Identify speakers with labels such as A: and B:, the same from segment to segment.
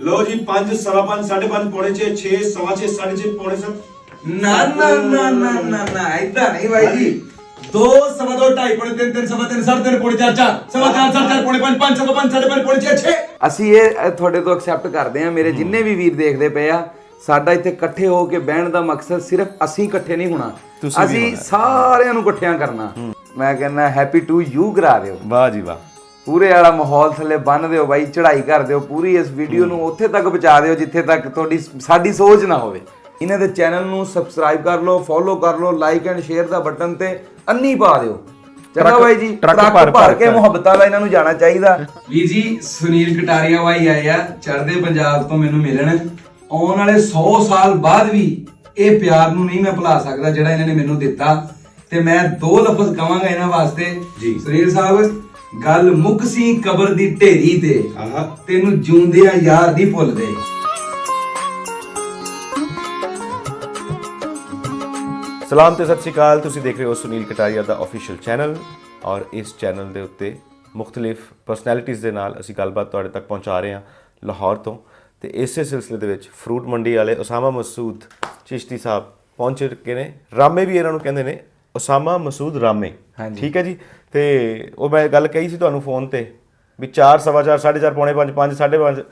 A: ਲੋ ਜੀ 5 ਸਵਾ 5 5.5 ਪੌਣੇ 6 6 ਸਵਾ 6 6.5 ਪੌਣੇ 7
B: ਨਾ ਨਾ ਨਾ ਨਾ ਨਾ ਨਾ ਇਦਾਂ ਨਹੀਂ ਬਾਈ ਜੀ। ਦੋ ਢਾਈ ਪੌਣੇ ਤਿੰਨ ਤਿੰਨ ਸਵਾ ਤਿੰਨ ਸਾਢੇ ਤਿੰਨ ਪੌਣੇ ਚਾਰ ਚਾਰ। ਸਵਾ ਚਾਰ ਸਾਢੇ ਚਾਰ ਪੌਣੇ ਪੰਜ ਪੰਜ ਸਵਾ ਪੰਜ ਸਾਢੇ ਪੰਜ ਪੌਣੇ ਛੇ ਛੇ। ਅਸੀਂ ਇਹ ਤੁਹਾਡੇ ਤੋਂ ਐਕਸੈਪਟ ਕਰਦੇ ਆ ਮੇਰੇ ਜਿੰਨੇ ਵੀ ਵੀਰ ਦੇਖਦੇ ਪਏ ਆ ਸਾਡਾ ਇੱਥੇ ਇਕੱਠੇ ਹੋ ਕੇ ਬਹਿਣ ਦਾ ਮਕਸਦ ਸਿਰਫ ਅਸੀਂ ਇਕੱਠੇ ਨਹੀਂ ਹੋਣਾ। ਅਸੀਂ ਸਾਰਿਆਂ ਨੂੰ ਇਕੱਠਿਆਂ ਕਰਨਾ। ਮੈਂ ਕਹਿੰਦਾ ਹੈਪੀ ਟੂ ਯੂ ਕਰਾ ਦਿਓ।
C: ਵਾਹ ਜੀ ਵਾਹ।
B: ਪੂਰੇ ਵਾਲਾ ਮਾਹੌਲ ਥੱਲੇ ਬੰਨ ਦਿਓ ਬਾਈ ਚੜ੍ਹਾਈ ਕਰ ਦਿਓ ਪੂਰੀ ਇਸ ਵੀਡੀਓ ਨੂੰ ਉੱਥੇ ਤੱਕ ਪਹੁੰਚਾ ਦਿਓ ਜਿੱਥੇ ਤੱਕ ਤੁਹਾਡੀ ਸਾਡੀ ਸੋਚ ਨਾ ਹੋਵੇ। ਇਹਨਾਂ ਦੇ ਚੈਨਲ ਨੂੰ ਸਬਸਕ੍ਰਾਈਬ ਕਰ ਲਓ ਫੋਲੋ ਕਰ ਲਓ ਲਾਈਕ ਐਂਡ ਸ਼ੇਅਰ ਦਾ ਬਟਨ ਤੇ ਅੰਨੀ ਪਾ ਦਿਓ। ਚੰਗਾ ਬਾਈ ਜੀ
C: ਟਰੱਕ ਭਰ-
B: ਕੇ। ਮੁਹੱਬਤਾਂ ਦਾ ਇਹਨਾਂ ਨੂੰ ਜਾਣਾ ਚਾਹੀਦਾ। ਵੀਰ ਜੀ ਸੁਨੀਲ ਕਟਾਰੀਆ ਬਾਈ ਆਏ ਆ ਚੜ੍ਹਦੇ ਪੰਜਾਬ ਤੋਂ ਮੈਨੂੰ ਮਿਲਣ। ਆਉਣ ਵਾਲੇ 100 ਸਾਲ ਬਾਅਦ ਵੀ ਇਹ ਪਿਆਰ ਨੂੰ ਨਹੀਂ ਮੈਂ ਭੁਲਾ ਸਕਦਾ ਜਿਹੜਾ ਇਹਨਾਂ ਨੇ ਮੈਨੂੰ ਦਿੱਤਾ। ਤੇ ਮੈਂ ਦੋ ਲਫ਼ਜ਼ ਕਵਾਂਗਾ ਇਹਨਾਂ ਵਾਸਤੇ।
A: ਜੀ।
B: ਸੁਨੀਲ ਸਾਹਿਬ ਗੱਲ ਮੁੱਕ ਸੀ ਕਬਰ ਦੀ ਢੇਰੀ ਤੇ।
A: ਆਹਾ
B: ਤੈਨੂੰ ਜੂੰਦਿਆਂ ਯਾਰ ਦੀ ਭੁੱਲਦੇ।
C: ਸਲਾਮ ਤੇ ਸਤਿ ਸ਼੍ਰੀ ਅਕਾਲ। ਤੁਸੀਂ ਦੇਖ ਰਹੇ ਹੋ ਸੁਨੀਲ ਕਟਾਰੀਆ ਦਾ ਅਫੀਸ਼ੀਅਲ ਚੈਨਲ ਔਰ ਇਸ ਚੈਨਲ ਦੇ ਉੱਤੇ ਮੁxtਲਿਫ ਪਰਸਨੈਲਿਟੀਜ਼ ਦੇ ਨਾਲ ਅਸੀਂ ਗੱਲਬਾਤ ਤੁਹਾਡੇ ਤੱਕ ਪਹੁੰਚਾ ਰਹੇ ਹਾਂ ਲਾਹੌਰ ਤੋਂ। ਤੇ ਇਸੇ ਸਿਲਸਿਲੇ ਦੇ ਵਿੱਚ ਫਰੂਟ ਮੰਡੀ ਵਾਲੇ ਉਸਾਮਾ ਮਸੂਦ ਚਿਸ਼ਤੀ ਸਾਹਿਬ ਪਹੁੰਚ ਚੁੱਕੇ ਨੇ ਰਾਮੇ ਵੀ ਇਹਨਾਂ ਨੂੰ ਕਹਿੰਦੇ ਨੇ। ਉਸਾਮਾ ਮਸੂਦ ਰਾਮੇ। ਠੀਕ ਹੈ ਜੀ? ਤੇ ਉਹ ਮੈਂ ਗੱਲ ਕਹੀ ਸੀ ਤੁਹਾਨੂੰ ਫੋਨ ਤੇ ਵੀ 4 ਸਵਾ ਚਾਰ, ਸਾਢੇ 4 ਪੌਣੇ 5 5 5.5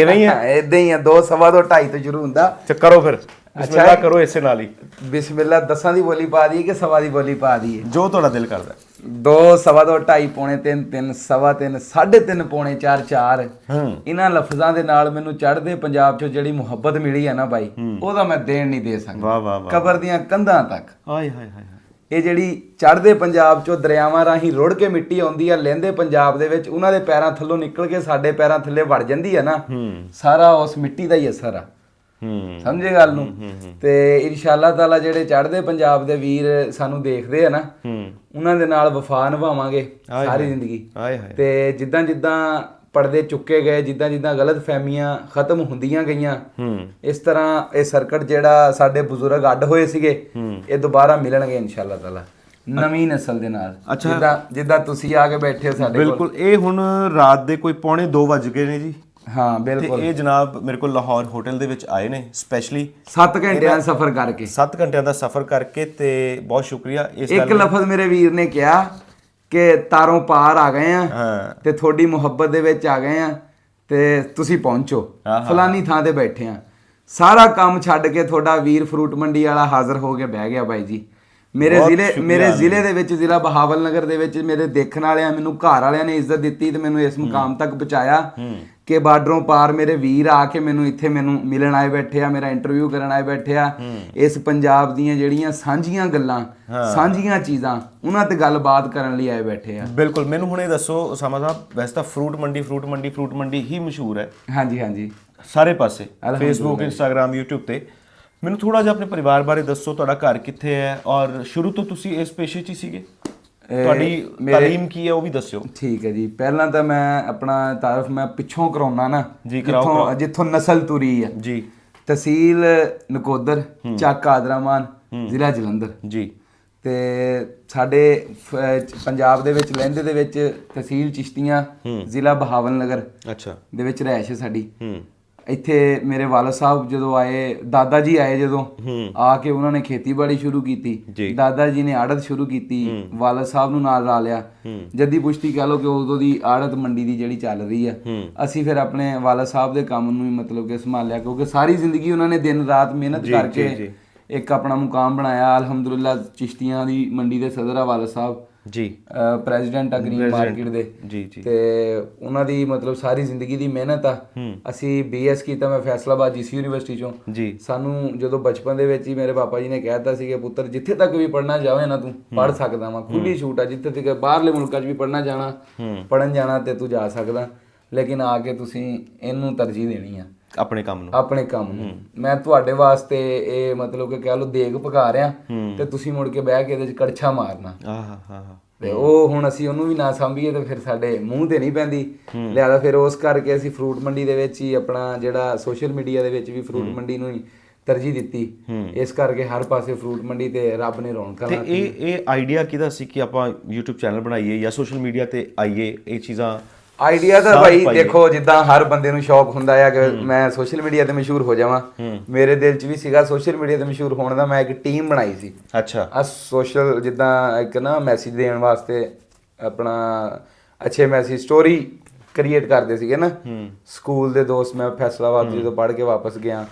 C: ਐਵੇਂ ਹੀ ਹੈ
B: ਇਦਾਂ ਹੀ ਆ ਦੋ ਸਵਾ ਦੋ ਢਾਈ ਤੋਂ ਸ਼ੁਰੂ ਹੁੰਦਾ।
C: ਤੇ ਕਰੋ ਫਿਰ। ਬਿਸਮਿਲ੍ਲਾ
B: ਹੈ।
C: ਕਰੋ ਇਸੇ ਨਾਲ ਹੀ।
B: ਬਿਸਮਿਲ੍ਲਾ ਦਸਾਂ ਦੀ ਬੋਲੀ ਪਾ ਦਈਏ ਕਿ ਸਵਾ ਦੀ ਬੋਲੀ ਪਾ ਦਈਏ?
C: ਜੋ ਤੁਹਾਡਾ ਦਿਲ ਕਰਦਾ। ਹੈ।
B: ਦੋ ਸਵਾ ਦੋ ਢਾਈ ਪੌਣੇ ਤਿੰਨ ਤਿੰਨ ਸਵਾ ਤਿੰਨ ਸਾਢੇ ਤਿੰਨ ਪੌਣੇ ਚਾਰ ਚਾਰ।
C: ਹੂੰ।
B: ਇਹਨਾਂ ਲਫ਼ਜ਼ਾਂ ਦੇ ਨਾਲ ਮੈਨੂੰ ਚੜ੍ਹਦੇ ਪੰਜਾਬ 'ਚੋਂ ਜਿਹੜੀ ਮੁਹੱਬਤ ਮਿਲੀ ਹੈ ਨਾ ਬਾਈ ਉਹਦਾ ਮੈਂ ਦੇਣ ਨਹੀਂ ਦੇ ਸਕਦਾ।
C: ਵਾਹ ਵਾਹ ਵਾਹ।
B: ਕਬਰ ਦੀਆਂ ਕੰਧਾਂ ਤੱਕ।
C: ਆਏ ਹਾਏ ਹਾਏ ਹਾਏ।
B: ਇਹ ਜਿਹੜੀ ਚੜ੍ਹਦੇ ਪੰਜਾਬ 'ਚੋਂ ਦਰਿਆਵਾਂ ਰਾਹੀਂ ਰੁੜ ਕੇ ਮਿੱਟੀ ਆਉਂਦੀ ਆ ਲਹਿੰਦੇ ਪੰਜਾਬ ਦੇ ਵਿੱਚ ਉਹਨਾਂ ਦੇ ਪੈਰਾਂ ਥੱਲੋਂ ਨਿਕਲ ਕੇ ਸਾਡੇ ਪੈਰਾਂ ਥੱਲੇ ਵੜ ਜਾਂਦੀ ਆ ਨਾ ਸਾਰਾ ਉਸ ਮਿੱਟੀ ਦਾ ਹੀ ਅਸਰ ਆ
C: ਹੂੰ।
B: ਸਮਝੇ ਗੱਲ ਨੂੰ? ਤੇ ਇਨਸ਼ਾਅੱਲਾ ਤਾਲਾ ਜਿਹੜੇ ਚੜ੍ਹਦੇ ਪੰਜਾਬ ਦੇ ਵੀਰ ਸਾਨੂੰ ਦੇਖਦੇ ਆ ਨਾ
C: ਹੂੰ।
B: ਉਹਨਾਂ ਦੇ ਨਾਲ ਵਫਾ ਨਿਭਾਵਾਂਗੇ ਸਾਰੀ। ਜ਼ਿੰਦਗੀ। ਤੇ ਜਿੱਦਾਂ ਜਿੱਦਾਂ ਪਰਦੇ ਚੁੱਕੇ ਗਏ ਜਿੱਦਾਂ ਜਿੱਦਾਂ ਗਲਤ ਫਹਿਮੀਆਂ ਖਤਮ ਹੁੰਦੀਆਂ ਗਈਆਂ
C: ਹੂੰ।
B: ਇਸ ਤਰ੍ਹਾਂ ਇਹ ਸਰਕਟ ਜਿਹੜਾ ਸਾਡੇ ਬਜ਼ੁਰਗ ਅੱਡ ਹੋਏ ਸੀਗੇ ਇਹ ਦੁਬਾਰਾ ਮਿਲਣਗੇ ਇਨਸ਼ਾਅੱਲਾ ਤਾਲਾ ਨਵੀਂ ਨਸਲ ਦੇ ਨਾਲ। ਜਿੱਦਾਂ ਜਿੱਦਾਂ ਤੁਸੀਂ ਆ ਕੇ ਬੈਠੇ ਹੋ ਸਾਡੇ ਕੋਲ।
C: ਬਿਲਕੁਲ ਇਹ ਹੁਣ ਰਾਤ ਦੇ ਕੋਈ ਪੌਣੇ 2 ਵੱਜ ਗਏ ਨੇ ਜੀ।
B: ਹਾਂ
C: ਤੇ
B: ਬਿਲਕੁਲ।
C: ਇਹ ਜਨਾਬ ਮੇਰੇ ਕੋਲ ਲਾਹੌਰ ਹੋਟਲ ਦੇ ਵਿੱਚ ਆਏ ਨੇ ਸਪੈਸ਼ਲੀ
B: 7 ਘੰਟਿਆਂ ਦਾ ਸਫ਼ਰ ਕਰਕੇ।
C: 7 ਘੰਟਿਆਂ ਦਾ ਸਫ਼ਰ ਕਰਕੇ ਤੇ ਬਹੁਤ ਸ਼ੁਕਰੀਆ ਇਸ
B: ਇੱਕ ਲਫ਼ਜ਼ ਮੇਰੇ ਵੀਰ ਨੇ ਕਿਹਾ ਕਿ ਤਾਰੋਂ ਪਾਰ ਆ ਗਏ ਆ ਤੇ ਤੁਹਾਡੀ ਮੁਹੱਬਤ ਦੇ ਵਿੱਚ ਆ ਗਏ ਆ ਤੇ ਤੁਸੀਂ ਪਹੁੰਚੋ। ਫਲਾਨੀ ਥਾਂ ਤੇ ਬੈਠੇ ਆ। ਸਾਰਾ ਕੰਮ ਛੱਡ ਕੇ ਤੁਹਾਡਾ ਵੀਰ ਫਰੂਟ ਮੰਡੀ ਵਾਲਾ ਹਾਜ਼ਰ ਹੋ ਕੇ ਬਹਿ ਗਿਆ ਬਾਈ ਜੀ। ਮੇਰੇ ਜ਼ਿਲ੍ਹੇ ਮੇਰੇ। ਜ਼ਿਲ੍ਹੇ ਦੇ ਵਿੱਚ ਜ਼ਿਲ੍ਹਾ ਬਹਾਵਲ ਨਗਰ ਦੇ ਵਿੱਚ ਮੇਰੇ ਦੇਖਣ ਵਾਲਿਆਂ ਮੈਨੂੰ ਘਰ ਵਾਲਿਆਂ ਨੇ ਇੱਜ਼ਤ ਦਿੱਤੀ ਤੇ ਮੈਨੂੰ ਇਸ ਮੁਕਾਮ ਤੱਕ ਪਹੁੰਚਾਇਆ। ਕਿ ਬਾਰਡਰੋਂ ਪਾਰ ਮੇਰੇ ਵੀਰ ਆ ਕੇ ਮੈਨੂੰ ਇੱਥੇ ਮੈਨੂੰ ਮਿਲਣ ਆਏ ਬੈਠੇ ਆ ਮੇਰਾ ਇੰਟਰਵਿਊ ਕਰਨ ਆਏ ਬੈਠੇ ਆ। ਇਸ ਪੰਜਾਬ ਦੀਆਂ ਜਿਹੜੀਆਂ ਸਾਂਝੀਆਂ ਗੱਲਾਂ ਸਾਂਝੀਆਂ ਚੀਜ਼ਾਂ ਉਹਨਾਂ ਤੇ ਗੱਲਬਾਤ ਕਰਨ ਲਈ ਆਏ ਬੈਠੇ ਆ।
C: ਬਿਲਕੁਲ ਮੈਨੂੰ ਹੁਣ ਇਹ ਦੱਸੋ ਉਸਾਮਾ ਸਾਹਿਬ ਵੈਸੇ ਤਾਂ ਫਰੂਟ ਮੰਡੀ ਫਰੂਟ ਮੰਡੀ ਫਰੂਟ ਮੰਡੀ ਹੀ ਮਸ਼ਹੂਰ ਹੈ।
B: ਹਾਂਜੀ ਹਾਂਜੀ।
C: ਸਾਰੇ ਪਾਸੇ। ਫੇਸਬੁੱਕ ਇੰਸਟਾਗ੍ਰam YouTube ਤੇ। ਮੈਨੂੰ ਥੋੜਾ ਜਿਹਾ ਆਪਣੇ ਪਰਿਵਾਰ ਬਾਰੇ ਦੱਸੋ ਤੁਹਾਡਾ ਘਰ ਕਿੱਥੇ ਹੈ? ਔਰ ਸ਼ੁਰੂ ਤੋਂ ਤੁਸੀਂ ਇਸ ਪੇਸ਼ੇ 'ਚ ਹੀ ਸੀਗੇ? ਤੁਹਾਡੀ
B: ਮੇਰੇ-
C: ਤਾਲੀਮ ਕੀ ਹੈ ਉਹ ਵੀ ਦੱਸਿਓ।
B: ਠੀਕ ਹੈ ਜੀ। ਪਹਿਲਾਂ ਤਾਂ ਮੈਂ ਆਪਣਾ ਤਾਰਫ ਮੈਂ ਪਿੱਛੋਂ ਕਰਾਉਣਾ ਨਾ
C: ਜੀ, ਕਰਾਓ,
B: ਜਿੱਥੋਂ। ਜਿੱਥੋਂ ਨਸਲ ਤੁਰੀ ਹੈ
C: ਜੀ।
B: ਤਹਿਸੀਲ ਨਕੋਦਰ ਚੱਕ ਆਦਰਾਮਾਨ ਜ਼ਿਲ੍ਹਾ ਜਲੰਧਰ।
C: ਜੀ।
B: ਤੇ ਸਾਡੇ ਫ- ਪੰਜਾਬ ਦੇ ਵਿੱਚ ਲਹਿੰਦੇ ਦੇ ਵਿੱਚ ਤਹਿਸੀਲ ਚਿਸ਼ਤੀਆਂ ਜ਼ਿਲ੍ਹਾ ਬਹਾਵਲ ਨਗਰ
C: ਅੱਛਾ।
B: ਦੇ ਵਿੱਚ ਰਹਿਸ਼ ਹੈ ਸਾਡੀ।
C: ਹੂੰ।
B: ਇੱਥੇ ਮੇਰੇ ਵਾਲਦ ਸਾਹਿਬ ਜਦੋਂ ਆਏ ਦਾਦਾ ਜੀ ਆਏ ਜਦੋਂ ਆ ਕੇ ਉਹਨਾਂ ਨੇ ਖੇਤੀਬਾੜੀ ਸ਼ੁਰੂ ਕੀਤੀ। ਦਾਦਾ ਜੀ ਨੇ ਆੜਤ ਸ਼ੁਰੂ ਕੀਤੀ ਵਾਲਦ ਸਾਹਿਬ ਨੂੰ ਨਾਲ ਲਾ ਲਿਆ। ਜੱਦੀ ਪੁਸ਼ਤੀ ਕਹ ਲੋ ਕਿ ਉਦੋਂ ਦੀ ਆੜਤ ਮੰਡੀ ਦੀ ਜਿਹੜੀ ਚੱਲ ਰਹੀ ਆ। ਅਸੀਂ ਫਿਰ ਆਪਣੇ ਵਾਲਦ ਸਾਹਿਬ ਦੇ ਕੰਮ ਨੂੰ ਹੀ ਮਤਲਬ ਕਿ ਸੰਭਾਲਿਆ ਕਿਉਂਕਿ ਸਾਰੀ ਜ਼ਿੰਦਗੀ ਉਹਨਾਂ ਨੇ ਦਿਨ ਰਾਤ ਮਿਹਨਤ ਕਰਕੇ। ਇੱਕ ਆਪਣਾ ਮੁਕਾਮ ਬਣਾਇਆ ਅਲਹਮਦੁਲਿਲਾ ਚਿਸ਼ਤੀਆਂ ਦੀ ਮੰਡੀ ਦੇ ਸਦਰ ਆ ਵਾਲਦ ਸਾਹਿਬ।
C: ਜੀ।
B: ਪ੍ਰੈਜ਼ੀਡੈਂਟ ਆ ਗ੍ਰੀਨ ਮਾਰਕੀਟ ਦੇ।
C: ਜੀ ਜੀ।
B: ਤੇ ਉਹਨਾਂ ਦੀ ਮਤਲਬ ਸਾਰੀ ਜ਼ਿੰਦਗੀ ਦੀ ਮਿਹਨਤ ਆ। ਅਸੀਂ ਬੀਐਸ ਕੀਤਾ ਮੈਂ ਫੈਸਲਾਬਾਦ ਜੀਸੀ ਯੂਨੀਵਰਸਿਟੀ ਚੋਂ।
C: ਜੀ।
B: ਸਾਨੂੰ ਜਦੋਂ ਬਚਪਨ ਦੇ ਵਿੱਚ ਹੀ ਮੇਰੇ ਪਾਪਾ ਜੀ ਨੇ ਕਹਿਤਾ ਸੀ ਕਿ ਪੁੱਤਰ ਜਿੱਥੇ ਤੱਕ ਵੀ ਪੜਨਾ ਜਾਵੇ ਨਾ ਤੂੰ ਪੜ ਸਕਦਾ ਵਾ। ਖੁੱਲੀ ਛੂਟ ਆ ਜਿੱਥੇ ਤੱਕ ਬਾਹਰਲੇ ਮੁਲਕਾਂ 'ਚ ਵੀ ਪੜਨਾ ਜਾਣਾ ਪੜਨ ਜਾਣਾ ਤੇ ਤੂੰ ਜਾ ਸਕਦਾ। ਲੇਕਿਨ ਆ ਕੇ ਤੁਸੀਂ ਇਹਨੂੰ ਤਰਜੀਹ ਦੇਣੀ ਆ।
C: ਆਪਣੇ ਕੰਮ ਨੂੰ।
B: ਆਪਣੇ ਕੰਮ ਨੂੰ। ਮੈਂ ਤੁਹਾਡੇ ਵਾਸਤੇ ਇਹ ਮਤਲਬ ਕਿ ਕਹਿ ਲਓ ਦੇਗ ਪਕਾ ਰਿਆ ਤੇ ਤੁਸੀਂ ਮੁੜ ਕੇ ਬਹਿ ਕੇ ਇਹਦੇ 'ਚ ਕੜਛਾ ਮਾਰਨਾ।
C: ਆਹ ਹਾ ਹਾ
B: ਤੇ ਉਹ ਹੁਣ ਅਸੀਂ ਉਹਨੂੰ ਵੀ ਨਾ ਸੰਭੀਏ ਤੇ ਫਿਰ ਸਾਡੇ ਮੂੰਹ ਤੇ ਨਹੀਂ ਪੈਂਦੀ। ਲਿਆਦਾ ਫਿਰ ਉਸ ਕਰਕੇ ਅਸੀਂ ਫਰੂਟ ਮੰਡੀ ਦੇ ਵਿੱਚ ਹੀ ਆਪਣਾ ਜਿਹੜਾ ਸੋਸ਼ਲ ਮੀਡੀਆ ਦੇ ਵਿੱਚ ਵੀ ਫਰੂਟ ਮੰਡੀ ਨੂੰ ਹੀ ਤਰਜੀਹ ਦਿੱਤੀ। ਇਸ ਕਰਕੇ ਹਰ ਪਾਸੇ ਫਰੂਟ ਮੰਡੀ ਤੇ ਰੱਬ ਨੇ ਰੌਣਕਾਂ
C: ਤੇ
B: ਲਾਤੀਆਂ।
C: ਇਹ ਇਹ ਆਈਡੀਆ ਕਿਹਦਾ ਸੀ ਕਿ ਆਪਾਂ YouTube ਚੈਨਲ ਬਣਾਈਏ ਜਾਂ ਸੋਸ਼ਲ ਮੀਡੀਆ ਤੇ ਆਈਏ ਇਹ ਚੀਜ਼ਾਂ
B: ਆਈਡੀਆ ਤਾਂ ਭਾਈ। ਦੇਖੋ ਜਿੱਦਾਂ ਹਰ ਬੰਦੇ ਨੂੰ ਸ਼ੌਕ ਹੁੰਦਾ ਆ ਕਿ ਮੈਂ ਸੋਸ਼ਲ ਮੀਡੀਆ ਤੇ ਮਸ਼ਹੂਰ ਹੋ ਜਾਵਾਂ। ਮੇਰੇ ਦਿਲ 'ਚ ਵੀ ਸੀਗਾ ਸੋਸ਼ਲ ਮੀਡੀਆ ਤੇ ਮਸ਼ਹੂਰ ਹੋਣ ਦਾ ਮੈਂ ਇੱਕ ਟੀਮ ਬਣਾਈ ਸੀ।
C: ਅੱਛਾ।
B: ਆ ਸੋਸ਼ਲ ਜਿੱਦਾਂ ਇੱਕ ਨਾ ਮੈਸੇਜ ਦੇਣ ਵਾਸਤੇ ਆਪਣਾ ਅੱਛੇ ਮੈਸੇਜ ਸਟੋਰੀ ਕ੍ਰੀਏਟ ਕਰਦੇ ਸੀਗੇ ਨਾ। ਸਕੂਲ ਦੇ ਦੋਸਤ ਮੈਂ ਫੈਸਲਾਬਾਦ ਜਦੋਂ ਪੜ੍ਹ ਕੇ ਵਾਪਸ ਗਿਆ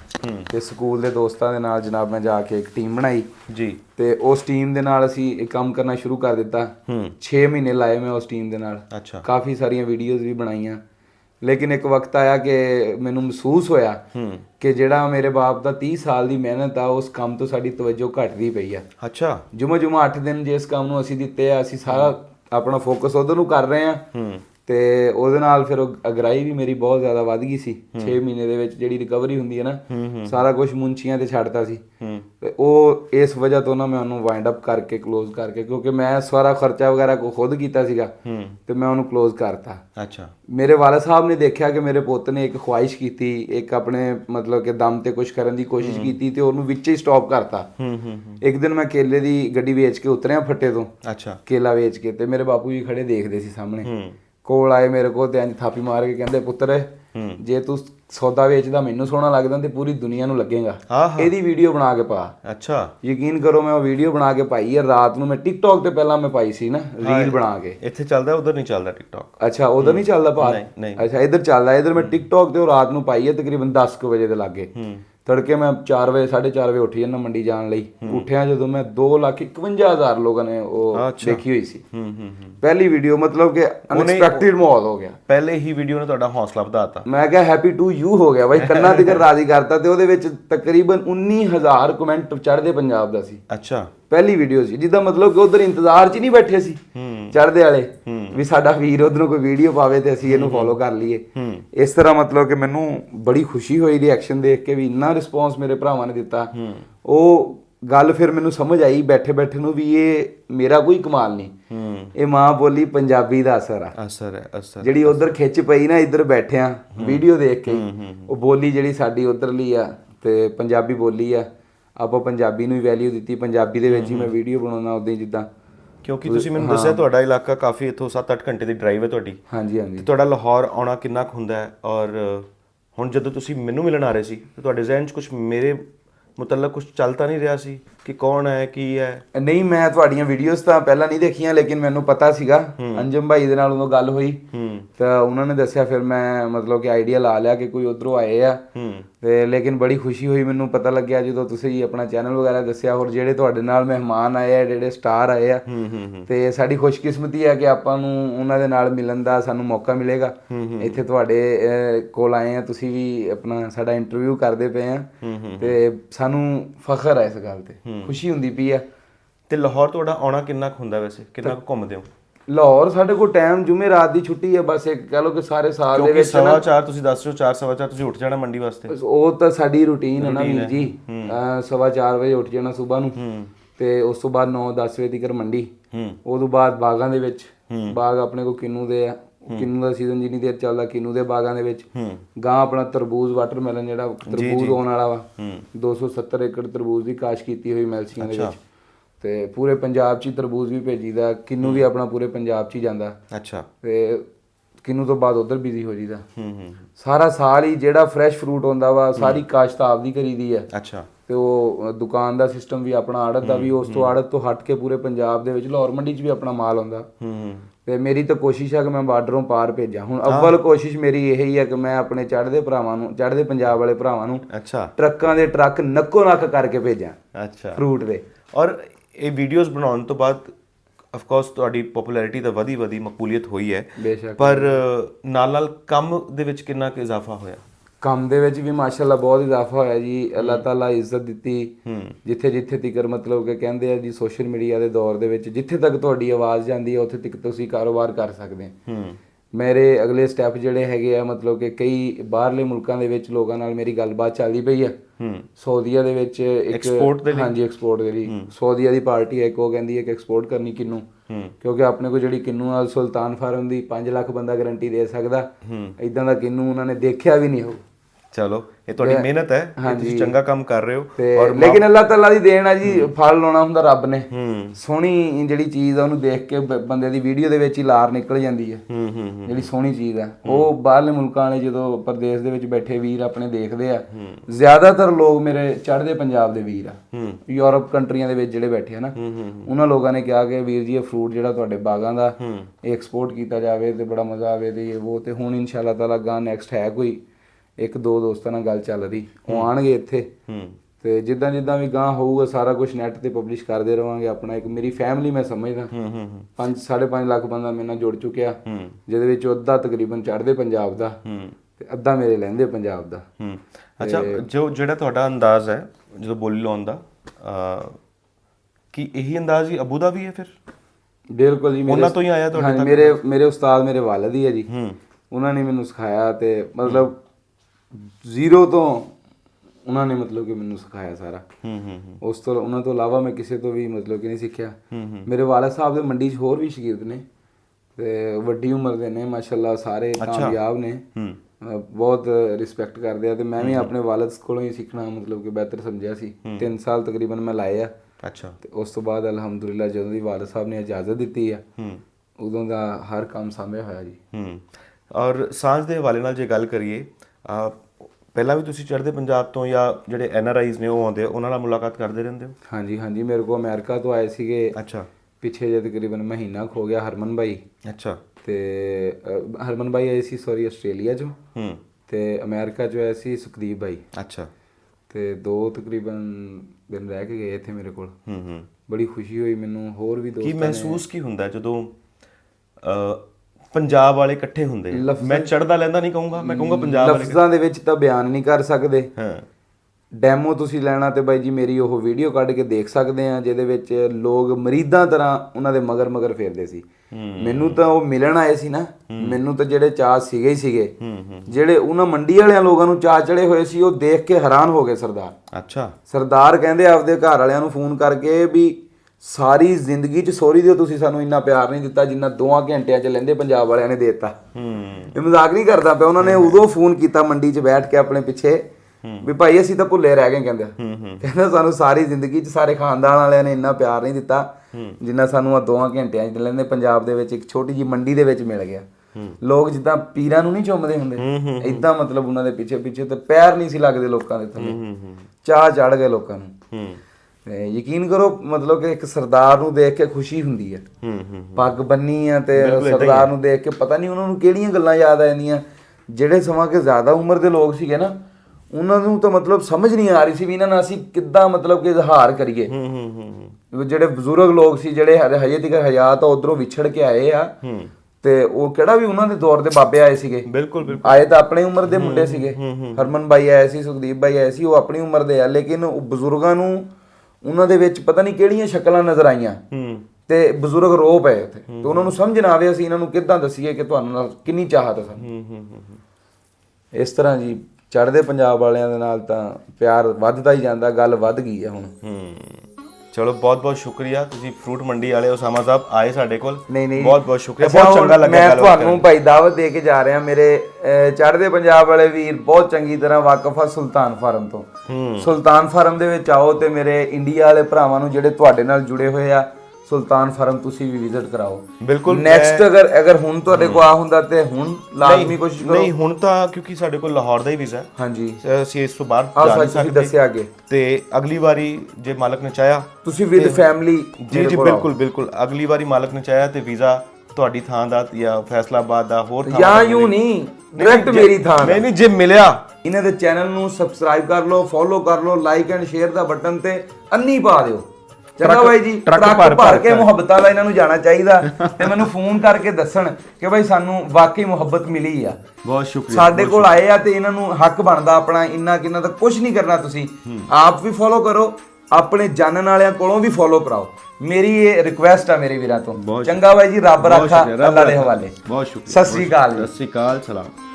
B: ਤੇ ਸਕੂਲ ਦੇ ਦੋਸਤਾਂ ਦੇ ਨਾਲ ਜਨਾਬ ਮੈਂ ਜਾ ਕੇ ਇੱਕ ਟੀਮ ਬਣਾਈ।
C: ਜੀ।
B: ਤੇ ਉਸ ਟੀਮ ਦੇ ਨਾਲ ਅਸੀਂ ਇਹ ਕੰਮ ਕਰਨਾ ਸ਼ੁਰੂ ਕਰ ਦਿੱਤਾ। 6 ਮਹੀਨੇ ਲਾਏ ਮੈਂ ਉਸ ਟੀਮ ਦੇ ਨਾਲ।
C: ਅੱਛਾ।
B: ਕਾਫੀ ਸਾਰੀਆਂ ਵੀਡੀਓਜ਼ ਵੀ ਬਣਾਈਆਂ। ਲੇਕਿਨ ਇੱਕ ਵਕਤ ਆਇਆ ਕਿ ਮੈਨੂੰ ਮਹਿਸੂਸ ਹੋਇਆ ਕਿ ਜਿਹੜਾ ਮੇਰੇ ਬਾਪ ਦਾ 30 ਸਾਲ ਦੀ ਮਿਹਨਤ ਆ ਉਸ ਕੰਮ ਤੋਂ ਸਾਡੀ ਤਵੱਜੋ ਘਟਦੀ ਪਈ ਆ।
C: ਅੱਛਾ।
B: ਜੁਮਾ ਜੁਮਾ 8 ਦਿਨ ਜਿਸ ਕੰਮ ਨੂੰ ਅਸੀਂ ਦਿੱਤੇ ਆ ਅਸੀਂ ਸਾਰਾ ਆਪਣਾ ਫੋਕਸ ਉਧਰ ਨੂੰ ਕਰ ਰਹੇ ਆ। ਤੇ ਉਹਦੇ ਨਾਲ ਫਿਰ ਉਹ ਅਗਰਾਈ ਵੀ ਮੇਰੀ ਬਹੁਤ ਜ਼ਿਆਦਾ ਵੱਧ ਗਈ ਸੀ। 6 ਮਹੀਨੇ ਦੇ ਵਿੱਚ ਜਿਹੜੀ ਰਿਕਵਰੀ ਹੁੰਦੀ ਹੈ ਨਾ ਸਾਰਾ ਕੁਝ ਮੁੰਚੀਆਂ ਤੇ ਛੱਡਤਾ ਸੀ। ਤੇ ਉਹ ਇਸ ਵਜ੍ਹਾ ਤੋਂ ਨਾ ਮੈਂ ਉਹਨੂੰ ਵਾਈਂਡ ਅਪ ਕਰਕੇ ক্লোਜ਼ ਕਰਕੇ ਕਿਉਂਕਿ ਮੈਂ ਸਾਰਾ ਖਰਚਾ ਵਗੈਰਾ ਕੋ ਖੁਦ ਕੀਤਾ ਸੀਗਾ ਤੇ ਮੈਂ ਉਹਨੂੰ ক্লোਜ਼ ਕਰਤਾ।
C: ਅੱਛਾ।
B: ਮੇਰੇ ਵਾਲਾ ਸਾਹਿਬ ਨੇ ਦੇਖਿਆ ਕਿ ਮੇਰੇ ਪੁੱਤ ਨੇ ਇੱਕ ਖੁਆਇਸ਼ ਕੀਤੀ ਇੱਕ ਆਪਣੇ ਮਤਲਬ ਕਿ ਦਮ ਤੇ ਕੁਝ ਕਰਨ ਦੀ ਕੋਸ਼ਿਸ਼ ਕੀਤੀ ਤੇ ਉਹਨੂੰ ਵਿੱਚ ਹੀ ਸਟਾਪ ਕਰਤਾ। ਇੱਕ ਦਿਨ ਮੈਂ ਕੇਲੇ ਦੀ ਗੱਡੀ ਵੇਚ ਕੇ ਉਤਰਿਆ ਫੱਟੇ ਤੋਂ।
C: ਅੱਛਾ।
B: ਕੇਲਾ ਵੇਚ ਕੇ ਤੇ ਮੇਰੇ ਬਾਪੂ ਜੀ ਖੜੇ ਦੇਖਦੇ ਸੀ ਸਾਹਮਣੇ। ਕੋਲ ਆਏ ਮੇਰੇ ਕੋਲ ਤੇ ਇੰਜ ਥਾਪੀ ਮਾਰ ਕੇ ਕਹਿੰਦੇ ਪੁੱਤਰ ਜੇ ਤੂੰ ਸੌਦਾ ਵੇਚਦਾ ਮੈਨੂੰ ਸੋਹਣਾ ਲੱਗਦਾ ਤੇ ਪੂਰੀ ਦੁਨੀਆ ਨੂੰ ਲੱਗੇਗਾ। ਇਹਦੀ ਵੀਡੀਓ ਬਣਾ ਕੇ ਪਾ।
C: ਅੱਛਾ।
B: ਯਕੀਨ ਕਰੋ ਮੈਂ ਉਹ ਵੀਡੀਓ ਬਣਾ ਕੇ ਪਾਈ ਹੈ ਰਾਤ ਨੂੰ ਮੈਂ ਟਿਕਟੌਕ ਤੇ ਪਹਿਲਾਂ ਮੈਂ ਪਾਈ ਸੀ ਨਾ ਰੀਲ ਬਣਾ ਕੇ।
C: ਇੱਥੇ ਚੱਲਦਾ ਉਧਰ ਨਹੀਂ ਚੱਲਦਾ ਟਿਕਟੌਕ
B: ਅੱਛਾ ਉਧਰ ਨਹੀਂ ਚੱਲਦਾ ਭਾਰ। ਅੱਛਾ ਇਧਰ ਚੱਲਦਾ ਇਧਰ ਮੈਂ ਟਿਕਟੌਕ ਤੇ ਉਹ ਰਾਤ ਨੂੰ ਪਾਈ ਹੈ ਤਕਰੀਬਨ 10 ਕੁ ਵਜੇ ਦੇ ਲਾਗੇ। ਤੜਕੇ ਮੈਂ 4 ਵਜੇ 4:30 ਵਜੇ ਉੱਠੀ ਜਾਂਦਾ ਮੰਡੀ ਜਾਣ ਲਈ। ਉੱਠਿਆ ਜਦੋਂ ਮੈਂ 251000 ਲੋਕਾਂ ਨੇ ਉਹ ਦੇਖੀ ਹੋਈ ਸੀ।
C: ਹੂੰ ਹੂੰ ਹੂੰ।
B: ਪਹਿਲੀ ਵੀਡੀਓ ਮਤਲਬ ਕਿ ਅਨਐਕਸਪੈਕਟਡ ਮਾਹੌਲ ਹੋ ਗਿਆ।
C: ਪਹਿਲੇ ਹੀ ਵੀਡੀਓ ਨੇ ਤੁਹਾਡਾ ਹੌਸਲਾ ਵਧਾਤਾ।
B: ਮੈਂ ਕਿਹਾ ਹੈਪੀ ਟੂ ਯੂ ਹੋ ਗਿਆ ਬਾਈ ਕੰਨਾਂ ਤੇ ਰਾਜ਼ੀ ਕਰਤਾ ਤੇ ਉਹਦੇ ਵਿੱਚ ਤਕਰੀਬਨ 19000 ਕਮੈਂਟ ਚੜ੍ਹਦੇ ਪੰਜਾਬ ਦਾ ਸੀ।
C: ਅੱਛਾ।
B: ਪਹਿਲੀ ਵੀਡੀਓ ਸੀ ਜਿੱਦਾਂ ਮਤਲਬ ਕਿ ਉਧਰ ਇੰਤਜ਼ਾਰ 'ਚ ਨਹੀਂ ਬੈਠੇ ਸੀ। ਚੜ੍ਹਦੇ ਵਾਲੇ ਵੀ ਸਾਡਾ ਵੀਰ ਉਧਰੋਂ ਕੋਈ ਵੀਡੀਓ ਪਾਵੇ ਤੇ ਅਸੀਂ ਇਹਨੂੰ ਫੋਲੋ ਕਰ ਲਈਏ। ਇਸ ਤਰ੍ਹਾਂ ਮਤਲਬ ਕਿ ਮੈਨੂੰ ਬੜੀ ਖੁਸ਼ੀ ਹੋਈ ਰਿਐਕਸ਼ਨ ਦੇਖ ਕੇ ਵੀ ਇੰਨਾ ਰਿਸਪੌਂਸ ਮੇਰੇ ਭਰਾਵਾਂ ਨੇ ਦਿੱਤਾ। ਉਹ ਗੱਲ ਫਿਰ ਮੈਨੂੰ ਸਮਝ ਆਈ ਬੈਠੇ ਬੈਠੇ ਨੂੰ ਵੀ ਇਹ ਮੇਰਾ ਕੋਈ ਕਮਾਲ ਨਹੀਂ। ਇਹ ਮਾਂ ਬੋਲੀ ਪੰਜਾਬੀ ਦਾ ਅਸਰ ਆ।
C: ਅਸਰ ਹੈ ਅਸਰ
B: ਜਿਹੜੀ ਉਧਰ ਖਿੱਚ ਪਈ ਨਾ ਇੱਧਰ ਬੈਠਿਆਂ ਵੀਡੀਓ ਦੇਖ ਕੇ ਉਹ ਬੋਲੀ ਜਿਹੜੀ ਸਾਡੀ ਉਧਰਲੀ ਆ ਤੇ ਪੰਜਾਬੀ ਬੋਲੀ ਆ ਆਪਾਂ ਪੰਜਾਬੀ ਨੂੰ ਹੀ ਵੈਲਿਊ ਦਿੱਤੀ। ਪੰਜਾਬੀ ਦੇ ਵਿੱਚ ਹੀ ਮੈਂ ਵੀਡੀਓ ਬਣਾਉਣਾ ਉਦੋਂ ਜਿੱਦਾਂ।
C: ਕਿਉਂਕਿ ਤੁਸੀਂ ਮੈਨੂੰ ਦੱਸਿਆ ਤੁਹਾਡਾ ਇਲਾਕਾ ਕਾਫੀ ਇੱਥੋਂ 7-8 ਘੰਟੇ ਦੀ ਡਰਾਈਵ ਹੈ ਤੁਹਾਡੀ।
B: ਹਾਂਜੀ ਹਾਂਜੀ।
C: ਤੁਹਾਡਾ ਲਾਹੌਰ ਆਉਣਾ ਕਿੰਨਾ ਕੁ ਹੁੰਦਾ ਹੈ ਔਰ ਹੁਣ ਜਦੋਂ ਤੁਸੀਂ ਮੈਨੂੰ ਮਿਲਣ ਆ ਰਹੇ ਸੀ, ਤਾਂ ਤੁਹਾਡੇ ਜ਼ਿਹਨ 'ਚ ਕੁਝ ਮੇਰੇ ਮੁਤਲਕ ਕੁਝ ਚੱਲ ਤਾਂ ਨਹੀਂ ਰਿਹਾ ਸੀ ਕਿ ਕੌਣ ਹੈ ਕੀ ਹੈ?
B: ਨਹੀਂ ਮੈਂ ਤੁਹਾਡੀਆਂ ਵੀਡੀਓਜ਼ ਤਾਂ ਪਹਿਲਾਂ ਨਹੀਂ ਦੇਖੀਆਂ ਲੇਕਿਨ ਮੈਨੂੰ ਪਤਾ ਸੀਗਾ। ਅੰਜਮ ਭਾਈ ਦੇ ਨਾਲ ਉਦੋਂ ਗੱਲ ਹੋਈ। ਤਾਂ ਉਹਨਾਂ ਨੇ ਦੱਸਿਆ ਫਿਰ ਮੈਂ ਮਤਲਬ ਕਿ ਆਈਡੀਆ ਲਾ ਲਿਆ ਕਿ ਕੋਈ ਉਧਰੋਂ ਆਏ ਆ। ਤੇ ਲੇਕਿਨ ਬੜੀ ਖੁਸ਼ੀ ਹੋਈ ਮੈਨੂੰ ਪਤਾ ਲੱਗਿਆ ਜਦੋਂ ਤੁਸੀਂ ਆਪਣਾ ਚੈਨਲ ਵਗੈਰਾ ਦੱਸਿਆ ਹੋਰ ਜਿਹੜੇ ਤੁਹਾਡੇ ਨਾਲ ਮਹਿਮਾਨ ਆਏ ਆ ਜਿਹੜੇ ਸਟਾਰ ਆਏ ਆ। ਤੇ ਸਾਡੀ ਖੁਸ਼ਕਿਸਮਤੀ ਹੈ ਕਿ ਆਪਾਂ ਨੂੰ ਉਹਨਾਂ ਦੇ ਨਾਲ ਮਿਲਣ ਦਾ ਸਾਨੂੰ ਮੌਕਾ ਮਿਲੇਗਾ। ਇੱਥੇ ਤੁਹਾਡੇ ਕੋਲ ਆਏ ਆ ਤੁਸੀਂ ਵੀ ਆਪਣਾ ਸਾਡਾ ਇੰਟਰਵਿਊ ਕਰਦੇ ਪਏ ਆ। ਤੇ ਸਾਨੂੰ ਫਖਰ ਹੈ ਇਸ ਗੱਲ ਤੇ। ਖੁਸ਼ੀ ਹੁੰਦੀ ਪਈ ਆ।
C: ਤੇ ਲਾਹੌਰ ਤੁਹਾਡਾ ਆਉਣਾ ਕਿੰਨਾ ਕੁ ਹੁੰਦਾ ਵੈਸੇ? ਕਿੰਨਾ ਕੁ ਘੁੰਮਦੇ ਹੋ?
B: ਲਾਹੌਰ ਸਾਡੇ ਕੋਲ ਟਾਈਮ ਜੁਮੇ ਰਾਤ ਦੀ ਛੁੱਟੀ ਹੈ ਬਸ ਇੱਕ ਕਹ ਲਓ ਕਿ ਸਾਰੇ ਸਾਲ ਦੇ
C: ਕਿਉਂਕਿ
B: ਵਿੱਚ
C: ਸਵਾ ਚਾਰ ਤੁਸੀਂ ਦੱਸ ਰਹੇ ਹੋ ਚਾਰ ਸਵਾ ਚਾਰ ਤੁਸੀਂ ਉੱਠ ਜਾਣਾ ਮੰਡੀ ਵਾਸਤੇ।
B: ਉਹ ਤਾਂ ਸਾਡੀ ਰੁਟੀਨ ਹੈ ਨਾ ਵੀਰ ਜੀ। ਅਹ ਸਵਾ ਚਾਰ ਵਜੇ ਉੱਠ ਜਾਣਾ ਸਵੇਰ ਨੂੰ। ਤੇ ਉਸ ਤੋਂ ਬਾਅਦ 9-10 ਵਜੇ ਤੱਕ ਮੰਡੀ।
C: ਹੂੰ।
B: ਉਸ ਤੋਂ ਬਾਅਦ ਬਾਗਾਂ ਦੇ ਵਿੱਚ। ਬਾਗ ਆਪਣੇ ਕੋ ਕਿੰਨੂ ਦੇ ਆ। ਕਿੰਨੂ ਦਾ ਸੀਜ਼ਨ ਜਿੰਨੀ ਦੇਰ ਚੱਲਦਾ ਕਿੰਨੂ ਦੇ ਬਾਗਾਂ ਦੇ ਵਿੱਚ। ਗਾਂ ਆਪਣਾ ਤਰਬੂਜ ਵਾਟਰਮੈਲਨ ਜਿਹੜਾ ਤਰਬੂਜ ਆਉਣ ਵਾਲਾ ਵਾ। 270 ਏਕੜ ਤਰਬੂਜ ਦੀ ਕਾਸ਼ ਕੀਤੀ ਹੋਈ ਮੈਲਸੀਆਂ ਦੇ ਵਿੱਚ। ਤੇ ਪੂਰੇ ਪੰਜਾਬ 'ਚ ਹੀ ਤਰਬੂਜ ਵੀ ਭੇਜੀਦਾ ਕਿੰਨੂ ਵੀ ਆਪਣਾ ਪੂਰੇ ਪੰਜਾਬ 'ਚ ਹੀ ਜਾਂਦਾ।
C: ਅੱਛਾ।
B: ਤੇ ਕਿੰਨੂ ਤੋਂ ਬਾਅਦ ਉਧਰ ਬਿਜ਼ੀ ਹੋ ਜੀਦਾ
C: ਹੂੰ ਹੂੰ
B: ਸਾਰਾ ਸਾਲ ਹੀ ਜਿਹੜਾ ਫਰੈਸ਼ ਫਰੂਟ ਹੁੰਦਾ ਵਾ ਸਾਰੀ ਕਾਸ਼ਤ ਆਪਦੀ ਕਰੀਦੀ ਆ।
C: ਅੱਛਾ।
B: ਤੇ ਉਹ ਦੁਕਾਨ ਦਾ ਸਿਸਟਮ ਵੀ ਆਪਣਾ ਆੜਤ ਦਾ ਵੀ ਉਸ ਤੋਂ ਆੜਤ ਤੋਂ ਹਟ ਕੇ ਪੂਰੇ ਪੰਜਾਬ ਦੇ ਵਿੱਚ ਲਾਹੌਰ ਮੰਡੀ 'ਚ ਵੀ ਆਪਣਾ ਮਾਲ ਆਉਂਦਾ।
C: ਹੂੰ ਹੂੰ।
B: ਤੇ ਮੇਰੀ ਤਾਂ ਕੋਸ਼ਿਸ਼ ਹੈ ਕਿ ਮੈਂ ਬਾਰਡਰੋਂ ਪਾਰ ਭੇਜਾਂ। ਹੁਣ ਅਵਲ ਕੋਸ਼ਿਸ਼ ਮੇਰੀ ਇਹ ਹੀ ਹੈ ਕਿ ਮੈਂ ਆਪਣੇ ਚੜ੍ਹਦੇ ਭਰਾਵਾਂ ਨੂੰ ਚੜ੍ਹਦੇ ਪੰਜਾਬ ਵਾਲੇ ਭਰਾਵਾਂ ਨੂੰ
C: ਅੱਛਾ।
B: ਟਰੱਕਾਂ ਦੇ ਟਰੱਕ ਨੱਕੋ ਨੱਕ ਕਰਕੇ ਭੇਜਾਂ।
C: ਅੱਛਾ।
B: ਫਰੂਟ ਦੇ।
C: ਔਰ ਇਹ ਵੀਡੀਓਜ਼ ਬਣਾਉਣ ਤੋਂ ਬਾਅਦ ਆਫ ਕੋਰਸ ਤੁਹਾਡੀ ਪਪੂਲੈਰਿਟੀ ਤਾਂ ਵਧੀ ਵਧੀ ਮਕਬੂਲੀਅਤ ਹੋਈ ਹੈ।
B: ਬੇਸ਼ੱਕ।
C: ਪਰ ਨਾਲ ਨਾਲ ਕੰਮ ਦੇ ਵਿੱਚ ਕਿੰਨਾ ਕੁ ਇਜ਼ਾਫਾ ਹੋਇਆ?
B: ਕੰਮ ਦੇ ਵਿੱਚ ਵੀ ਮਾਸ਼ਾਅੱਲਾ ਬਹੁਤ ਇਜ਼ਾਫਾ ਹੋਇਆ ਜੀ। ਅੱਲਾਹ ਤਾਲਾ ਇੱਜ਼ਤ ਦਿੱਤੀ। ਜਿੱਥੇ ਜਿੱਥੇ ਤੀਕਰ ਮਤਲਬ ਕਿ ਕਹਿੰਦੇ ਆ ਜੀ ਸੋਸ਼ਲ ਮੀਡੀਆ ਦੇ ਦੌਰ ਦੇ ਵਿੱਚ ਜਿੱਥੇ ਤੱਕ ਤੁਹਾਡੀ ਆਵਾਜ਼ ਜਾਂਦੀ ਹੈ ਉੱਥੇ ਤੱਕ ਤੁਸੀਂ ਕਾਰੋਬਾਰ ਕਰ ਸਕਦੇ ਹੂੰ। ਮੇਰੇ ਅਗਲੇ ਸਟੈਪ ਜਿਹੜੇ ਹੈਗੇ ਆ ਮਤਲਬ ਕਿ ਕਈ ਬਾਹਰਲੇ ਮੁਲਕਾਂ ਦੇ ਵਿੱਚ ਲੋਕਾਂ ਨਾਲ ਮੇਰੀ ਗੱਲਬਾਤ ਚੱਲਦੀ ਪਈ ਆ।
C: ਹੂੰ।
B: ਸਾਊਦੀਆ ਦੇ ਵਿੱਚ ਇੱਕ
C: Export ਦੇ ਲਈ?
B: ਹਾਂਜੀ ਐਕਸਪੋਰਟ ਦੇ ਲਈ। ਸਾਊਦੀਆ ਦੀ ਪਾਰਟੀ ਹੈ ਇੱਕ ਉਹ ਕਹਿੰਦੀ ਹੈ ਕਿ ਐਕਸਪੋਰਟ ਕਰਨੀ ਕਿੰਨੂ?
C: ਹੂੰ।
B: ਕਿਉਂਕਿ ਆਪਣੇ ਕੋਲ ਜਿਹੜੀ ਕਿੰਨੂ ਨਾਲ ਸੁਲਤਾਨ ਫਾਰਮ ਦੀ 5 ਲੱਖ ਬੰਦਾ ਗਾਰੰਟੀ ਦੇ ਸਕਦਾ।
C: ਹੂੰ।
B: ਇਦਾਂ ਦਾ ਕਿੰਨੂ ਉਹਨਾਂ ਨੇ ਦੇਖਿਆ ਵੀ ਨਹੀਂ ਹੋਊ
C: ਚਲੋ ਇਹ ਤੁਹਾਡੀ ਮਿਹਨਤ ਹੈ ਤੁਸੀਂ ਚੰਗਾ ਕੰਮ ਕਰ ਰਹੇ ਹੋ
B: ਤੇ ਲੇਕਿਨ ਅੱਲਾਹ ਤਾਲਾ ਦੀ ਦੇਣ ਆ ਜੀ ਫਲ ਲਾਉਣਾ ਹੁੰਦਾ ਰੱਬ ਨੇ। ਸੋਹਣੀ ਜਿਹੜੀ ਚੀਜ਼ ਆ ਉਹਨੂੰ ਦੇਖ ਕੇ ਬੰਦੇ ਦੀ ਵੀਡੀਓ ਦੇ ਵਿੱਚ ਹੀ ਲਾਰ ਨਿਕਲ ਜਾਂਦੀ ਹੈ।
C: ਹੂੰ ਹੂੰ ਹੂੰ।
B: ਜਿਹੜੀ ਸੋਹਣੀ ਚੀਜ਼ ਆ। ਉਹ ਬਾਹਰਲੇ ਮੁਲਕਾਂ ਵਾਲੇ ਜਦੋਂ ਪ੍ਰਦੇਸ਼ ਦੇ ਵਿੱਚ ਬੈਠੇ ਵੀਰ ਆਪਣੇ ਦੇਖਦੇ ਆ ਜ਼ਿਆਦਾਤਰ ਲੋਕ ਮੇਰੇ ਚੜ੍ਹਦੇ ਪੰਜਾਬ ਦੇ ਵੀਰ ਆ। ਯੂਰਪ ਕੰਟਰੀਆਂ ਦੇ ਵਿੱਚ ਜਿਹੜੇ ਬੈਠੇ ਆ ਨਾ ਉਹਨਾਂ ਲੋਕਾਂ ਨੇ ਕਿਹਾ ਕਿ ਵੀਰ ਜੀ ਇਹ ਫਰੂਟ ਜਿਹੜਾ ਤੁਹਾਡੇ ਬਾਗਾਂ ਦਾ ਇਹ ਐਕਸਪੋਰਟ ਕੀਤਾ ਜਾਵੇ ਤੇ ਬੜਾ ਮਜ਼ਾ ਆਵੇ ਤੇ ਇਹ ਉਹ ਤੇ ਹੁਣ ਇਨਸ਼ਾਅੱਲਾ ਤਾਲਾ ਗਾ ਨੈਕਸਟ ਹੈ ਕੋਈ। ਇੱਕ ਦੋ ਦੋਸਤਾਂ ਨਾਲ ਗੱਲ ਚੱਲ ਰਹੀ ਉਹ ਆਣਗੇ ਇੱਥੇ।
C: ਹੂੰ।
B: ਤੇ ਜਿੱਦਾਂ ਜਿੱਦਾਂ ਵੀ ਗਾਂ ਹੋਊਗਾ ਸਾਰਾ ਕੁਝ ਨੈਟ ਤੇ ਪਬਲਿਸ਼ ਕਰਦੇ ਰਵਾਂਗੇ। ਆਪਣਾ ਇੱਕ ਮੇਰੀ ਫੈਮਿਲੀ ਮੈਂ ਸਮਝਦਾ।
C: ਹੂੰ ਹੂੰ
B: 5 5.5 ਲੱਖ ਬੰਦਾ ਮੇਰੇ ਨਾਲ ਜੁੜ ਚੁੱਕਿਆ।
C: ਹੂੰ।
B: ਜਿਹਦੇ ਵਿੱਚ ਅੱਧਾ ਤਕਰੀਬਨ ਚੜ੍ਹਦੇ ਪੰਜਾਬ ਦਾ।
C: ਹੂੰ।
B: ਤੇ ਅੱਧਾ ਮੇਰੇ ਲਹਿੰਦੇ ਪੰਜਾਬ ਦਾ।
C: ਹੂੰ। ਅੱਛਾ ਜੋ ਜਿਹੜਾ ਤੁਹਾਡਾ ਅੰਦਾਜ਼ ਹੈ ਜਦੋਂ ਬੋਲੀ ਲਾਉਣ ਦਾ ਅ, ਕੀ ਇਹੀ ਅੰਦਾਜ਼ ਹੀ ਅਬੂ ਦਾ ਵੀ ਹੈ ਫਿਰ?
B: ਬਿਲਕੁਲ ਜੀ ਮੇਰੇ
C: ਉਹਨਾਂ ਤੋਂ ਹੀ ਆਇਆ ਤੁਹਾਡੇ
B: ਮੇਰੇ ਮੇਰੇ ਉਸਤਾਦ ਮੇਰੇ ਵਾਲਦ ਹੀ ਹੈ ਜੀ।
C: ਹੂੰ।
B: ਉਹਨਾਂ ਨੇ ਮੈਨੂੰ ਸਿਖਾਇਆ ਤੇ ਮਤਲਬ ਜ਼ੀਰੋ ਤੋਂ ਉਹਨਾਂ ਨੇ ਮਤਲਬ ਕਿ ਮੈਨੂੰ ਸਿਖਾਇਆ ਸਾਰਾ।
C: ਹੂੰ ਹੂੰ
B: ਉਸ ਤੋਂ ਉਹਨਾਂ ਤੋਂ ਇਲਾਵਾ ਮੈਂ ਕਿਸੇ ਤੋਂ ਵੀ ਮਤਲਬ ਕਿ ਨਹੀਂ ਸਿੱਖਿਆ।
C: ਹੂੰ, ਹੂੰ।
B: ਮੇਰੇ ਵਾਲਦ ਸਾਹਿਬ ਦੇ ਮੰਡੀ 'ਚ ਹੋਰ ਵੀ ਸ਼ਾਗਿਰਦ ਨੇ ਤੇ ਵੱਡੀ ਉਮਰ ਦੇ ਨੇ ਮਾਸ਼ਾਅੱਲਾ ਸਾਰੇ ਕਾਮਯਾਬ ਨੇ। ਬਹੁਤ ਰਿਸਪੈਕਟ ਕਰਦੇ ਆ ਤੇ ਮੈਂ ਵੀ ਆਪਣੇ ਵਾਲਦ ਕੋਲੋਂ ਹੀ ਸਿੱਖਣਾ ਮਤਲਬ ਕਿ ਬਿਹਤਰ ਸਮਝਿਆ ਸੀ। 3 ਸਾਲ ਤਕਰੀਬਨ ਮੈਂ ਲਾਏ ਆ
C: ਅੱਛਾ।
B: ਤੇ ਉਸ ਤੋਂ ਬਾਅਦ ਅਲਹਮਦੁਲਿਲਾ ਜਦੋਂ ਦੀ ਵਾਲਦ ਸਾਹਿਬ ਨੇ ਇਜਾਜ਼ਤ ਦਿੱਤੀ ਆ
C: ਹੂੰ।
B: ਉਦੋਂ ਦਾ ਹਰ ਕੰਮ ਸਾਂਭਿਆ ਹੋਇਆ ਜੀ।
C: ਹੂੰ। ਔਰ ਸਾਂਝ ਦੇ ਹਵਾਲੇ ਨਾਲ ਜੇ ਗੱਲ ਕਰੀਏ ਪਹਿਲਾਂ ਵੀ ਤੁਸੀਂ ਚੜ੍ਹਦੇ ਪੰਜਾਬ ਤੋਂ ਜਾਂ ਜਿਹੜੇ ਐਨ ਆਰ ਆਈਜ਼ ਨੇ ਉਹ ਆਉਂਦੇ ਉਹਨਾਂ ਨਾਲ ਮੁਲਾਕਾਤ ਕਰਦੇ ਰਹਿੰਦੇ ਹੋ?
B: ਹਾਂਜੀ ਹਾਂਜੀ ਮੇਰੇ ਕੋਲ ਅਮਰੀਕਾ ਤੋਂ ਆਏ ਸੀਗੇ।
C: ਅੱਛਾ।
B: ਪਿੱਛੇ ਜੇ ਤਕਰੀਬਨ ਮਹੀਨਾ ਖੋ ਗਿਆ ਹਰਮਨ ਭਾਈ
C: ਅੱਛਾ।
B: ਤੇ ਹਰਮਨ ਭਾਈ ਆਏ ਸੀ ਸੌਰੀ ਆਸਟ੍ਰੇਲੀਆ ਚੋਂ।
C: ਹੂੰ।
B: ਤੇ ਅਮਰੀਕਾ ਚੋਂ ਆਏ ਸੀ ਸੁਖਦੀਪ ਭਾਈ
C: ਅੱਛਾ।
B: ਤੇ ਦੋ ਤਕਰੀਬਨ ਦਿਨ ਰਹਿ ਕੇ ਗਏ ਇੱਥੇ ਮੇਰੇ ਕੋਲ।
C: ਹੂੰ ਹੂੰ।
B: ਬੜੀ ਖੁਸ਼ੀ ਹੋਈ ਮੈਨੂੰ ਹੋਰ ਵੀ
C: ਕੀ
B: ਦੋਸਤ
C: ਮਹਿਸੂਸ ਕੀ ਹੁੰਦਾ ਜਦੋਂ ਪੰਜਾਬ ਵਾਲੇ ਇਕੱਠੇ ਹੁੰਦੇ ਆ। ਮੈਂ ਚੜਦਾ ਲੈਂਦਾ ਨਹੀਂ ਕਹੂੰਗਾ ਮੈਂ ਕਹੂੰਗਾ ਪੰਜਾਬ ਵਾਲੇ
B: ਲਫ਼ਜ਼ਾਂ ਦੇ ਵਿੱਚ ਤਾਂ ਬਿਆਨ ਨਹੀਂ ਕਰ ਸਕਦੇ।
C: ਹਾਂ।
B: ਡੈਮੋ ਤੁਸੀਂ ਲੈਣਾ ਤੇ ਬਾਈ ਜੀ ਮੇਰੀ ਉਹ ਵੀਡੀਓ ਕੱਢ ਕੇ ਦੇਖ ਸਕਦੇ ਆ ਜਿਹਦੇ ਵਿੱਚ ਲੋਕ ਮਰੀਦਾਂ ਤਰ੍ਹਾਂ ਉਹਨਾਂ ਦੇ ਮਗਰ ਮਗਰ ਫੇਰਦੇ ਸੀ। ਮੈਨੂੰ ਤਾਂ ਉਹ ਮਿਲਣ ਆਏ ਸੀ ਨਾ ਮੈਨੂੰ ਤਾਂ ਜਿਹੜੇ ਚਾਹ ਸੀਗੇ ਹੀ ਸੀਗੇ। ਜਿਹੜੇ ਉਹਨਾਂ ਮੰਡੀ ਵਾਲਿਆਂ ਲੋਕਾਂ ਨੂੰ ਚਾਹ ਚੜੇ ਹੋਏ ਸੀ ਉਹ ਦੇਖ ਕੇ ਹੈਰਾਨ ਹੋ ਗਏ ਸਰਦਾਰ।
C: ਅੱਛਾ।
B: ਸਰਦਾਰ ਕਹਿੰਦੇ ਆਪਦੇ ਘਰ ਵਾਲਿਆਂ ਨੂੰ ਫੋਨ ਕਰਕੇ ਵੀ ਸਾਰੀ ਜ਼ਿੰਦਗੀ 'ਚ ਸੋਰੀ ਦਿਓ ਤੁਸੀਂ ਸਾਨੂੰ ਇੰਨਾ ਪਿਆਰ ਨਹੀਂ ਦਿੱਤਾ ਜਿੰਨਾ ਦੋਆਂ ਘੰਟਿਆਂ 'ਚ ਲੈਂਦੇ ਪੰਜਾਬ ਵਾਲਿਆਂ ਨੇ ਦੇਤਾ।
C: ਹੂੰ।
B: ਇਹ ਮਜ਼ਾਕ ਨਹੀਂ ਕਰਦਾ ਪਿਆ ਉਹਨਾਂ ਨੇ ਉਦੋਂ ਫੋਨ ਕੀਤਾ ਮੰਡੀ 'ਚ ਬੈਠ ਕੇ ਆਪਣੇ ਪਿੱਛੇ ਵੀ ਭਾਈ ਅਸੀਂ ਤਾਂ ਭੁੱਲੇ ਰਹਿ ਗਏ ਕਹਿੰਦੇ ਕਹਿੰਦਾ ਸਾਨੂੰ ਸਾਰੀ ਜ਼ਿੰਦਗੀ 'ਚ ਸਾਰੇ ਖਾਨਦਾਨ ਵਾਲਿਆਂ ਨੇ ਇੰਨਾ ਪਿਆਰ ਨਹੀਂ ਦਿੱਤਾ ਜਿੰਨਾ ਸਾਨੂੰ ਆ ਦੋਆਂ ਘੰਟਿਆਂ 'ਚ ਲੈਂਦੇ ਪੰਜਾਬ ਦੇ ਵਿੱਚ ਇੱਕ ਛੋਟੀ ਜੀ ਮੰਡੀ ਦੇ ਵਿੱਚ ਮਿਲ ਗਿਆ। ਲੋਕ ਜਿੱਦਾਂ ਪੀਰਾਂ ਨੂੰ ਨਹੀਂ ਚੁੰਮਦੇ ਹੁੰਦੇ। ਇਦਾਂ ਮਤਲਬ ਉਹਨਾਂ ਦੇ ਪਿੱਛੇ ਪਿੱਛੇ ਤੇ ਪੈਰ ਨਹੀਂ ਸੀ ਲੱਗਦੇ ਲੋਕਾਂ ਦੇ ਥੱਲੇ। ਚਾਹ ਚੜ ਗਏ ਲੋਕਾਂ ਨੂੰ। ਤੇ ਯਕੀਨ ਕਰੋ ਮਤਲਬ ਕਿ ਇੱਕ ਸਰਦਾਰ ਨੂੰ ਦੇਖ ਕੇ ਖੁਸ਼ੀ ਹੁੰਦੀ ਹੈ।
C: ਹੂੰ ਹੂੰ
B: ਪੱਗ ਬੰਨੀ ਆ ਤੇ ਸਰਦਾਰ ਨੂੰ ਦੇਖ ਕੇ ਪਤਾ ਨਹੀਂ ਉਹਨਾਂ ਨੂੰ ਕਿਹੜੀਆਂ ਗੱਲਾਂ ਯਾਦ ਆ ਜਾਂਦੀਆਂ। ਜਿਹੜੇ ਸਮਾਂ ਕਿ ਜ਼ਿਆਦਾ ਉਮਰ ਦੇ ਲੋਕ ਸੀਗੇ ਨਾ ਉਹਨਾਂ ਨੂੰ ਤਾਂ ਮਤਲਬ ਸਮਝ ਨਹੀਂ ਆ ਰਹੀ ਸੀ ਵੀ ਇਹਨਾਂ ਨਾਲ ਅਸੀਂ ਕਿੱਦਾਂ ਮਤਲਬ ਕਿ ਇਜ਼ਹਾਰ ਕਰੀਏ।
C: ਹੂੰ ਹੂੰ ਹੂੰ
B: ਜਿਹੜੇ ਬਜ਼ੁਰਗ ਲੋਕ ਸੀ ਜਿਹੜੇ ਹਜੇ- ਤੱਕ ਹਯਾਤ ਆ ਉਧਰੋਂ ਵਿਛੜ ਕੇ ਆਏ ਆ। ਤੇ ਉਹ ਕਿਹੜਾ ਵੀ ਉਹਨਾਂ ਦੇ ਦੌਰ ਦੇ ਬਾਬੇ ਆਏ ਸੀਗੇ।
C: ਬਿਲਕੁਲ ਬਿਲਕੁਲ।
B: ਆਏ ਤਾਂ ਆਪਣੀ ਉਮਰ ਦੇ ਮੁੰਡੇ ਸੀਗੇ। ਹਰਮਨ ਬਾਈ ਆਏ ਸੀ ਸੁਖਦੀਪ ਬਾਈ ਆਏ ਸੀ ਉਹ ਆਪਣੀ ਉਮਰ ਦੇ ਆ ਲੇਕਿਨ ਉਹ ਬਜ਼ੁਰਗਾਂ ਨੂੰ ਉਹਨਾਂ ਦੇ ਵਿੱਚ ਪਤਾ ਨਹੀਂ ਕਿਹੜੀਆਂ ਸ਼ਕਲਾਂ ਨਜ਼ਰ ਆਈਆਂ।
C: ਹੂੰ।
B: ਤੇ ਬਜ਼ੁਰਗ ਰੋ ਪਏ ਉੱਥੇ। ਤੇ ਉਹਨਾਂ ਨੂੰ ਸਮਝ ਨਾ ਆਵੇ ਅਸੀਂ ਇਹਨਾਂ ਨੂੰ ਕਿੱਦਾਂ ਦਸੀਏ ਕਿ ਤੁਹਾਨੂੰ ਨਾਲ ਕਿੰਨੀ ਚਾਹਤ ਹੈ ਸਾਨੂੰ।
C: ਹੂੰ ਹੂੰ ਹੂੰ।
B: ਇਸ ਤਰ੍ਹਾਂ ਜੀ ਚੜ੍ਹਦੇ ਪੰਜਾਬ ਵਾਲਿਆਂ ਦੇ ਨਾਲ ਤਾਂ ਪਿਆਰ ਵੱਧਦਾ ਹੀ ਜਾਂਦਾ ਗੱਲ ਵੱਧ ਗਈ ਹੈ ਹੁਣ।
C: ਹੂੰ। ਚਲੋ ਬਹੁਤ ਬਹੁਤ ਸ਼ੁਕਰੀਆ। ਤੁਸੀਂ ਫਰੂਟ ਮੰਡੀ ਵਾਲੇ ਉਸਾਮਾ ਸਾਹਿਬ ਆਏ ਸਾਡੇ ਕੋਲ।
B: ਨਹੀਂ ਨਹੀਂ।
C: ਬਹੁਤ ਬਹੁਤ ਸ਼ੁਕਰੀਆ। ਬਹੁਤ ਚੰਗਾ ਲੱਗਾ
B: ਮੈਂ ਤੁਹਾਨੂੰ ਭਾਈ ਦਾਵਤ ਦੇ ਕੇ ਜਾ ਰਿਹਾ ਮੇਰੇ ਚੜ੍ਹਦੇ ਪੰਜਾਬ ਵਾਲੇ ਵੀਰ ਬਹੁਤ ਚੰਗੀ ਤਰ੍ਹਾਂ ਵਾਕਿਫ ਆ ਸੁਲਤਾਨ ਫਾਰਮ ਤੋਂ। ਸੁਲਤਾਨ ਫਾਰਮ ਦੇ ਵਿੱਚ ਆਓ ਤੇ ਮੇਰੇ ਇੰਡੀਆ ਵਾਲੇ ਭਰਾਵਾਂ ਨੂੰ ਜਿਹੜੇ ਤੁਹਾਡੇ ਨਾਲ ਜੁੜੇ ਹੋਏ ਆ ਸੁਲਤਾਨ ਫਾਰਮ ਤੁਸੀਂ ਵੀ ਵਿਜ਼ਿਟ ਕਰਾਓ।
C: ਬਿਲਕੁਲ,
B: ਨੈਕਸਟ ਅਗਰ ਅਗਰ ਹੁਣ ਤੁਹਾਡੇ ਕੋਲ ਆ ਹੁੰਦਾ ਤੇ ਹੁਣ ਲਾਜ਼ਮੀ ਕੋਸ਼ਿਸ਼ ਕਰੋ।
C: ਨਹੀਂ ਹੁਣ ਤਾਂ ਕਿਉਂਕਿ ਸਾਡੇ ਕੋਲ ਲਾਹੌਰ ਦਾ ਹੀ ਵੀਜ਼ਾ ਹੈ।
B: ਹਾਂਜੀ।
C: ਅਸੀਂ ਇਸ ਤੋਂ ਬਾਹਰ ਜਾ ਨਹੀਂ ਸਕਦੇ।
B: ਦੱਸਿਆ ਅੱਗੇ।
C: ਤੇ ਅਗਲੀ ਵਾਰੀ ਜੇ ਮਾਲਕ ਨੇ ਚਾਹਿਆ
B: ਤੁਸੀਂ ਵਿਦ ਫੈਮਿਲੀ
C: ਜੀ ਜੀ ਬਿਲਕੁਲ ਬਿਲਕੁਲ। ਅਗਲੀ ਵਾਰੀ ਮਾਲਕ ਨੇ ਚਾਹਿਆ ਤੇ ਵੀਜ਼ਾ ਤੁਹਾਡੀ ਥਾਂ ਦਾ ਜਾਂ ਫੈਸਲਾਬਾਦ ਦਾ ਹੋਰ ਥਾਂ
B: ਜਾਂ ਯੂ ਨਹੀਂ ਡਾਇਰੈਕਟ ਮੇਰੀ ਥਾਂ।
C: ਨਹੀਂ ਨਹੀਂ ਜੇ ਮਿਲਿਆ।
B: ਇਹਨਾਂ ਦੇ ਚੈਨਲ ਨੂੰ ਸਬਸਕ੍ਰਾਈਬ ਕਰ ਲਓ ਫੋਲੋ ਕਰ ਲਓ ਲਾਈਕ ਐਂਡ ਸ਼ੇਅਰ ਦਾ ਬਟਨ ਤੇ ਅੰਨੀ ਪਾ ਦਿਓ। ਚੰਗਾ ਬਾਈ ਜੀ
C: ਟਰੱਕ ਭਰ-
B: ਕੇ ਮੁਹੱਬਤਾਂ ਦਾ ਇਹਨਾਂ ਨੂੰ ਜਾਣਾ ਚਾਹੀਦਾ ਤੇ ਮੈਨੂੰ ਫੋਨ ਕਰਕੇ ਦੱਸਣ ਕਿ ਬਾਈ ਸਾਨੂੰ ਵਾਕਈ ਮੁਹੱਬਤ ਮਿਲੀ ਆ।
C: ਬਹੁਤ ਸ਼ੁਕਰੀਆ
B: ਸਾਡੇ ਕੋਲ ਆਏ ਆ ਤੇ ਇਹਨਾਂ ਨੂੰ ਹੱਕ ਬਣਦਾ ਆਪਣਾ ਇੰਨਾ ਕਿੰਨਾ ਤਾਂ ਕੁਝ ਨਹੀਂ ਕਰਨਾ ਤੁਸੀਂ। ਆਪ ਵੀ ਫੋਲੋ ਕਰੋ ਆਪਣੇ ਜਾਣਨ ਵਾਲਿਆਂ ਕੋਲੋਂ ਵੀ ਫੋਲੋ ਕਰਾਓ। ਮੇਰੀ ਇਹ ਰਿਕੁਐਸਟ ਆ ਮੇਰੇ ਵੀਰਾਂ ਤੋਂ। ਚੰਗਾ ਬਾਈ ਜੀ ਰੱਬ ਰੱਖਾ ਅੱਲਾ ਦੇ ਹਵਾਲੇ।
C: ਬਹੁਤ ਸ਼ੁਕਰੀਆ
B: ਸਤਿ ਸ੍ਰੀ ਅਕਾਲ
C: ਸਤਿ ਸ੍ਰੀ ਅਕਾਲ ਸਲਾਮ।